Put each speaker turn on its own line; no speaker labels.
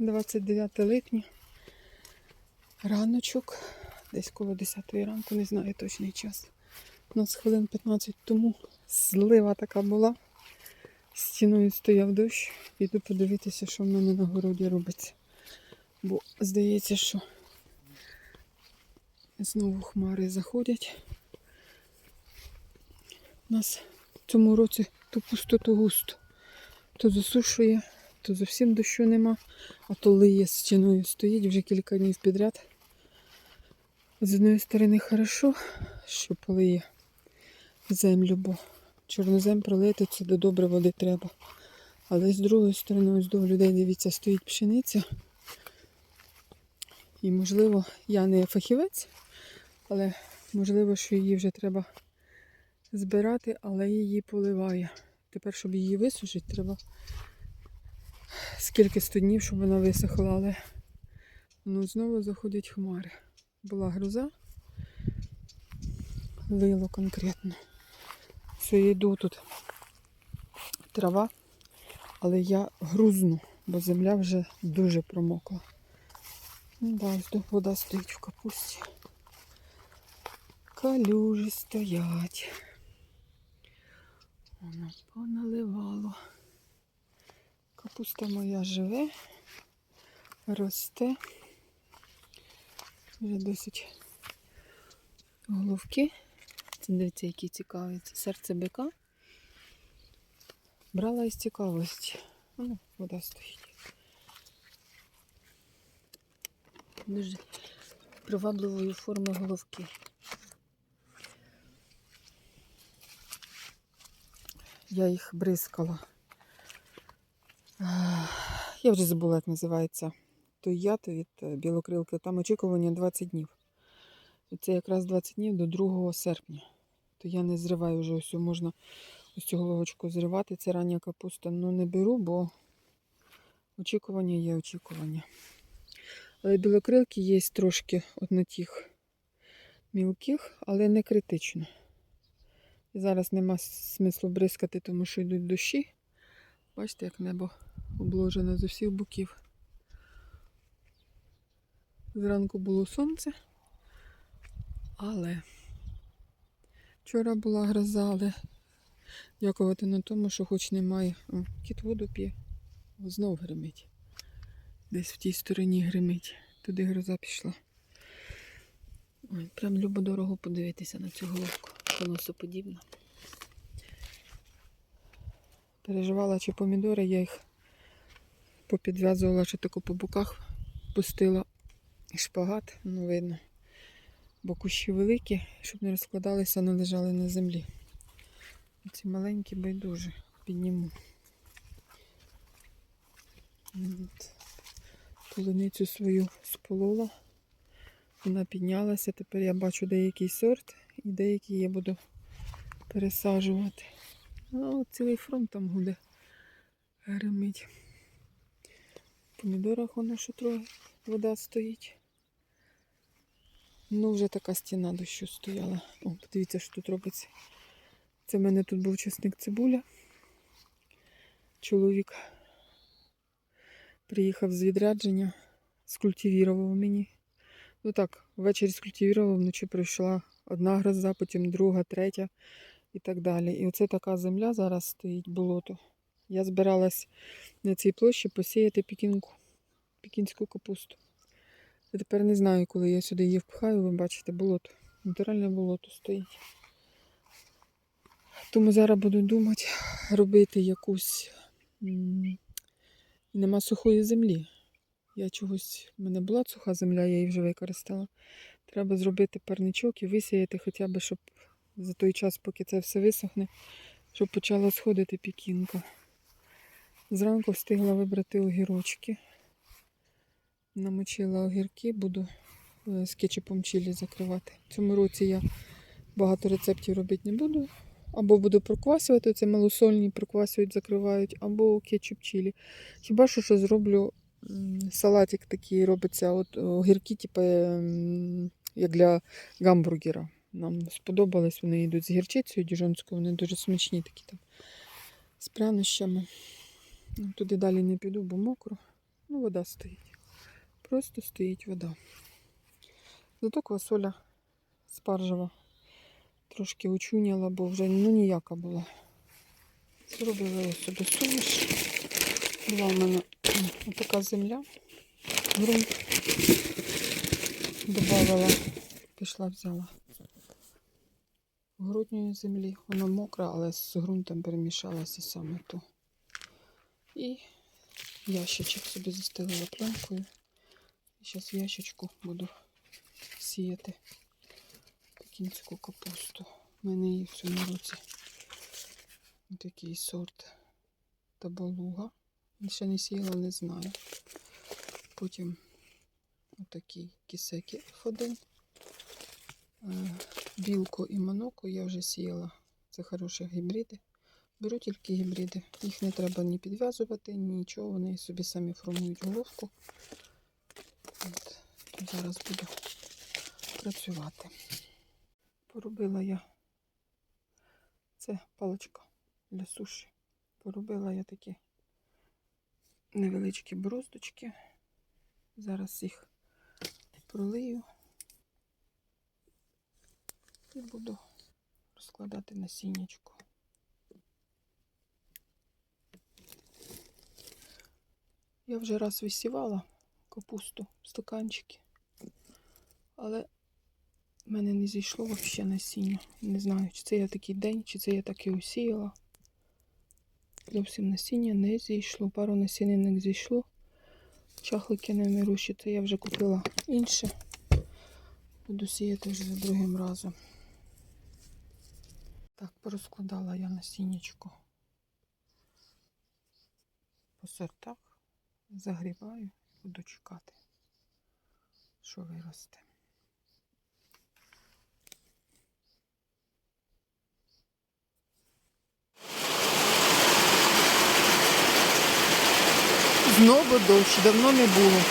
29 липня. Раночок. Десь коло 10 ранку, не знаю точний час. У нас хвилин 15 тому злива така була. Стіною стояв дощ. Піду подивитися, що в мене на городі робиться. Бо здається, що знову хмари заходять. У нас в цьому році то пусто, то густо. То засушує, то зовсім дощу нема, а то лиє стіною стоїть вже кілька днів підряд. З одної сторони хорошо, що полиє землю, бо чорнозем пролити це до добре води треба. Але з другої сторони, ось до людей, дивіться, стоїть пшениця. І можливо, я не фахівець, але можливо, що її вже треба збирати, але її поливає. Тепер, щоб її висушити, треба скільки сто днів, щоб вона висохла, але ну, знову заходять хмари. Була гроза, лило конкретно. Все, я йду тут трава, але я грузну, бо земля вже дуже промокла. Ну, да, вода стоїть в капусті. Калюжі стоять. Воно поналивало. Капуста моя живе, росте. Вже досить головки. Це дивіться, які цікаві. Це серце бика. Брала із цікавості. Ну, вода стоїть. Дуже привабливої форми головки. Я їх бризкала. Я вже забула, як називається той яд від е, білокрилки. Там очікування 20 днів. І це якраз 20 днів до 2 серпня. То я не зриваю вже ось можна ось цю головочку зривати. Це рання капуста. Ну не беру, бо очікування є очікування. Але білокрилки є трошки однотіх мілких, але не критично. І зараз нема смислу бризкати, тому що йдуть дощі. Бачите, як небо обложене з усіх боків. Зранку було сонце, але вчора була гроза, але дякувати на тому, що хоч немає. О, кіт воду п'є, знов гримить. Десь в тій стороні гримить. Туди гроза пішла. Ой, прям любо-дорого подивитися на цю головку. Конусоподібна. Переживала, чи помідори, я їх попідв'язувала, що тако по боках пустила шпагат, ну видно. Бо кущі великі, щоб не розкладалися, не лежали на землі. Ці маленькі байдуже підніму. От. Полуницю свою сполола. Вона піднялася. Тепер я бачу деякий сорт і деякі я буду пересаджувати. Ну, цілий фронт там гуде гримить. Помідорах воно що трохи вода стоїть. Ну, вже така стіна дощу стояла. О, подивіться, що тут робиться. Це в мене тут був часник цибуля. Чоловік приїхав з відрядження, скультивірував мені. Ну так, ввечері скультивірував, вночі прийшла одна гроза, потім друга, третя і так далі. І оце така земля зараз стоїть болото. Я збиралась на цій площі посіяти пікінку, пікінську капусту. Я тепер не знаю, коли я сюди її впхаю, ви бачите, болото. Натуральне болото стоїть. Тому зараз буду думати, робити якусь. Нема сухої землі. Я чогось, в мене була суха земля, я її вже використала. Треба зробити парничок і висіяти хоча б, щоб за той час, поки це все висохне, щоб почала сходити пікінка. Зранку встигла вибрати огірочки. Намочила огірки, буду е, з кетчупом чилі закривати. В цьому році я багато рецептів робити не буду. Або буду проквасювати, це малосольні проквасюють, закривають, або кетчуп чилі. Хіба що, що зроблю салатик такий робиться, от огірки, типу, ем, як для гамбургера. Нам сподобались, вони йдуть з гірчицею діжонською, вони дуже смачні такі там з прянощами. Туди далі не піду, бо мокро. Ну, вода стоїть. Просто стоїть вода. Зато квасоля спаржева трошки очуняла, бо вже ну, ніяка була. Зробила я собі суміш. Була в мене така земля. Грунт. Добавила, пішла, взяла грудньої землі. Вона мокра, але з ґрунтом перемішалася саме ту. І ящичок собі застелила пленкою. І зараз в ящичку буду сіяти пекінську капусту. У мене її в цьому році такий сорт табалуга. Ще не сіяла, не знаю. Потім отакий кисеки F1. Е, Білку і моноку я вже сіяла. Це хороші гібриди. Беру тільки гібриди. Їх не треба ні підв'язувати, нічого. Вони собі самі формують головку. От. Зараз буду працювати. Поробила я це паличка для суші. Поробила я такі невеличкі бороздочки. Зараз їх пролию і буду розкладати насіннячко. Я вже раз висівала капусту стаканчики, але в мене не зійшло взагалі насіння. Не знаю, чи це я такий день, чи це я так і усіяла. Зовсім насіння не зійшло. Пару насінинок зійшло. Чахлики не мируші, це я вже купила інше. Буду сіяти вже за другим разом. Так, порозкладала я насіннячко по сортах. Загріваю, буду чекати, що виросте. Знову дощ, давно не було.